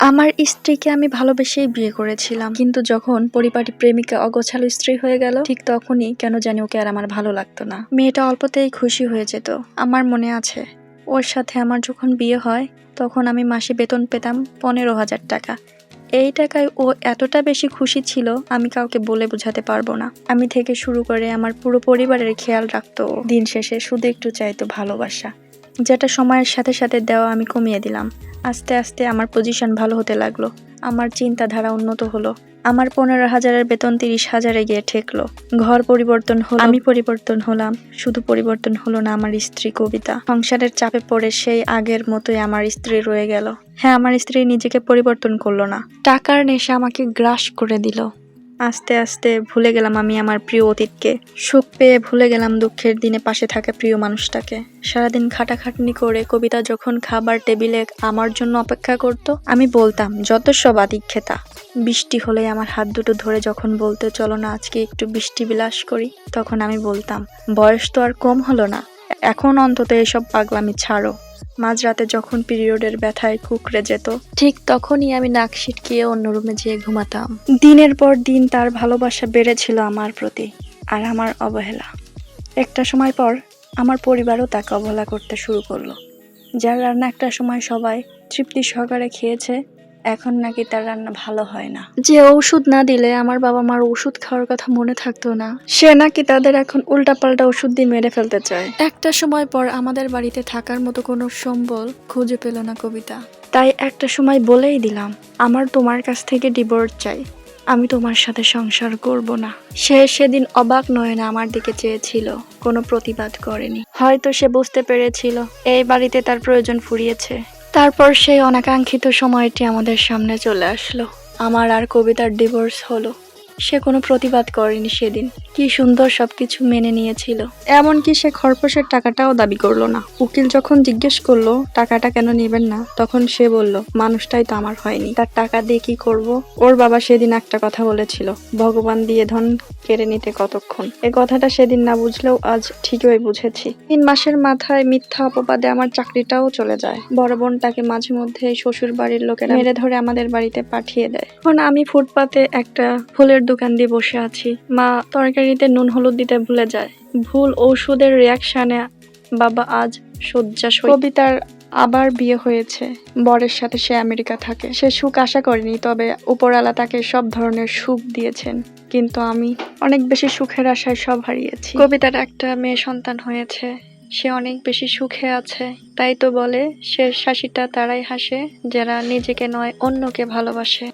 আমার স্ত্রীকে আমি ভালোবেসেই বিয়ে করেছিলাম। কিন্তু যখন পরিপাটি প্রেমিকা অগোছালো স্ত্রী হয়ে গেল, ঠিক তখনই কেন জানি ওকে আর আমার ভালো লাগতো না। মেয়েটা অল্পতেই খুশি হয়ে যেত। আমার মনে আছে, ওর সাথে আমার যখন বিয়ে হয়, তখন আমি মাসে বেতন পেতাম পনেরো হাজার টাকা। এই টাকায় ও এতটা বেশি খুশি ছিল, আমি কাউকে বলে বোঝাতে পারব না। আমি থেকে শুরু করে আমার পুরো পরিবারের খেয়াল রাখতো দিন শেষে শুধু একটু চাইতো ভালোবাসা। যেটা সময়ের সাথে সাথে দেওয়া আমি কমিয়ে দিলাম। আস্তে আস্তে আমার পজিশন ভালো হতে লাগল। আমার চিন্তাধারা উন্নত হলো। আমার পনেরো হাজারের বেতন তিরিশ হাজারে গিয়ে ঠেকলো। ঘর পরিবর্তন হলো। আমি পরিবর্তন হলাম। শুধু পরিবর্তন হলো না, আমার স্ত্রী কবিতা। সংসারের চাপে পড়ে সেই আগের মতোই আমার স্ত্রী রয়ে গেল। হ্যাঁ আমার স্ত্রী নিজেকে পরিবর্তন করল না। টাকার নেশা আমাকে গ্রাস করে দিল। আস্তে আস্তে ভুলে গেলাম আমি আমার প্রিয় অতীতকে। সুখ পেয়ে ভুলে গেলাম দুঃখের দিনে পাশে থাকা প্রিয় মানুষটাকে। সারাদিন খাটাখাটনি করে কবিতা যখন খাবার টেবিলে আমার জন্য অপেক্ষা করত, আমি বলতাম, যত সব আদিক্ষেতা বৃষ্টি হলে আমার হাত দুটো ধরে যখন বলতে, চলো না, আজকে একটু বৃষ্টি বিলাস করি। তখন আমি বলতাম, বয়স তো আর কম হলো না। এখন অন্তত এসব পাগলামি ছাড়ো। মাঝরাতে যখন পিরিয়ডের ব্যথায় কুকড়ে যেত ঠিক তখনই আমি নাক সিটকিয়ে অন্য রুমে যেয়ে ঘুমাতাম। দিনের পর দিন তার ভালোবাসা বেড়েছিল আমার প্রতি আর আমার অবহেলা। একটা সময় পর আমার পরিবারও তাকে অবহেলা করতে শুরু করল। যার রান্না একটা সময় সবাই তৃপ্তি সহকারে খেয়েছে এখন নাকি তার রান্না ভালো হয় না। যে ওষুধ না দিলে আমার বাবা মার ওষুধ খাওয়ার কথা মনে থাকতো না। সে নাকি তাদের এখন উল্টাপাল্টা ওষুধ দিয়ে মেরে ফেলতে চায়। একটা সময় পর আমাদের বাড়িতে থাকার মতো কোনো সম্বল খুঁজে পেল না কবিতা। তাই একটা সময় বলেই দিলাম আমার তোমার কাছ থেকে ডিভোর্স চাই। আমি তোমার সাথে সংসার করব না। সে সেদিন অবাক নয়নে আমার দিকে চেয়েছিল কোনো প্রতিবাদ করেনি। হয়তো সে বুঝতে পেরেছিল এই বাড়িতে তার প্রয়োজন ফুরিয়েছে। তারপর সেই অনাকাঙ্ক্ষিত সময়টি আমাদের সামনে চলে আসলো। আমার আর কবিতার ডিভোর্স হলো। সে কোনো প্রতিবাদ করেনি সেদিন। কি সুন্দর সবকিছু মেনে নিয়েছিল। এমনকি সে খরপোশের টাকাটাও দাবি করল না। উকিল যখন জিজ্ঞেস করল, টাকাটা কেন নেবেন না? তখন সে বলল, মানুষটাই তো আমার হয়নি। তার টাকা দিয়ে কি করব? ওর বাবা সেদিন একটা কথা বলেছিল, ভগবান দিয়ে ধন কেড়ে নিতে কতক্ষণ? এ কথাটা সেদিন না বুঝলেও আজ ঠিকই বুঝেছি। তিন মাসের মাথায় মিথ্যা অপবাদে আমার চাকরিটাও চলে যায়। বড় বোনটাকে মাঝে মধ্যে শ্বশুর বাড়ির লোকেরা মেরে ধরে আমাদের বাড়িতে পাঠিয়ে দেয়। এখন আমি ফুটপাতে একটা ফুলের দোকান দিয়ে বসে আছি। মা, তরকারিতে নুন হলুদ দিতে ভুলে যায়। ভুল ঔষধের রিয়াকশনে বাবা আজ শয্যা কবিতার আবার বিয়ে হয়েছে। বরের সাথে সে আমেরিকা থাকে। সে সুখ আশা করেনি, তবে উপরালা তাকে সব ধরনের সুখ দিয়েছেন। কিন্তু আমি অনেক বেশি সুখের আশায় সব হারিয়েছি। কবিতার একটা মেয়ে সন্তান হয়েছে। সে অনেক বেশি সুখে আছে। তাই তো বলে শেষ হাসিটা তারাই হাসে, যারা নিজেকে নয়, অন্যকে ভালোবাসে।